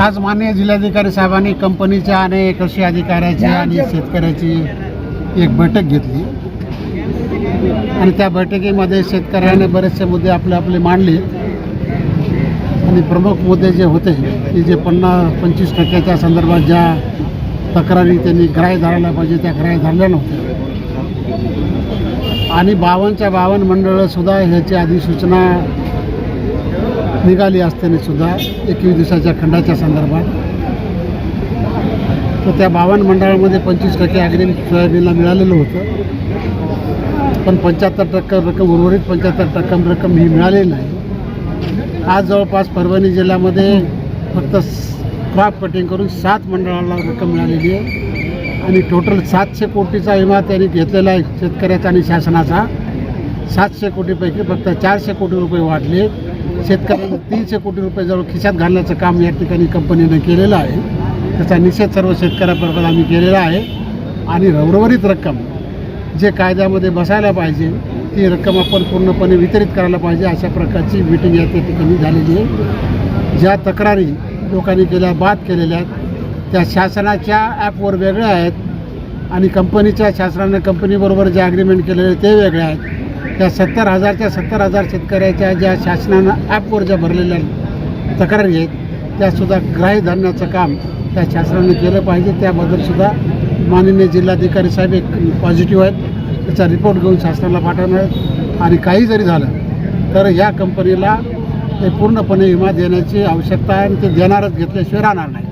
आज माननीय जिल्हाधिकारी साहेबांनी कंपनीच्या आणि कृषी अधिकाऱ्याची आणि शेतकऱ्याची एक बैठक घेतली. आणि त्या बैठकीमध्ये शेतकऱ्याने बरेचसे मुद्दे आपले आपले मांडले. आणि प्रमुख मुद्दे जे होते की जे पन्नास पंचवीस टक्क्याच्या संदर्भात ज्या तक्रारी त्यांनी ग्राह्य धरायला पाहिजे त्या ग्राह्य धरल्या नव्हत्या. आणि बावनच्या बावन्न मंडळंसुद्धा ह्याची अधिसूचना निघाली असतानासुद्धा एकवीस दिवसाच्या खंडाच्या संदर्भात. तर त्या बावन्न मंडळामध्ये पंचवीस टक्के अग्रिम सोयाबीनला मिळालेलं होतं. पण पंच्याहत्तर टक्के रक्कम उर्वरित पंच्याहत्तर टक्कम रक्कम ही मिळालेली नाही. आज जवळपास परभणी जिल्ह्यामध्ये फक्त क्रॉप कटिंग करून सात मंडळाला रक्कम मिळालेली आहे. आणि टोटल सातशे कोटीचा विमा त्यांनी घेतलेला आहे शेतकऱ्याचा आणि शासनाचा. सातशे कोटीपैकी फक्त चारशे कोटी रुपये वाढले. शेतकऱ्यांना तीनशे कोटी रुपये जवळ खिशात घालण्याचं काम या ठिकाणी कंपनीनं केलेलं आहे. त्याचा निषेध सर्व शेतकऱ्याबरोबर आम्ही केलेला आहे. आणि रवरवरीत रक्कम जे कायद्यामध्ये बसायला पाहिजे ती रक्कम आपण पूर्णपणे वितरित करायला पाहिजे अशा प्रकारची मिटिंग या त्या ठिकाणी झालेली आहे. ज्या तक्रारी लोकांनी केल्या बाद केलेल्या आहेत त्या शासनाच्या ॲपवर वेगळ्या आहेत आणि कंपनीच्या शासनानं कंपनीबरोबर जे ॲग्रीमेंट केलेले ते वेगळे आहेत. त्या सत्तर हजारच्या सत्तर हजार शेतकऱ्याच्या ज्या शासनानं ॲपवर ज्या भरलेल्या तक्रारी आहेत त्यासुद्धा ग्राह्य धरण्याचं काम त्या शासनाने केलं पाहिजे. त्याबद्दलसुद्धा माननीय जिल्हाधिकारी साहेब एक पॉझिटिव्ह आहेत. त्याचा रिपोर्ट घेऊन शासनाला पाठवणार आहेत. आणि काही जरी झालं तर या कंपनीला ते पूर्णपणे विमा देण्याची आवश्यकता आहे आणि ते देणारच घेतल्याशिवाय राहणार नाही.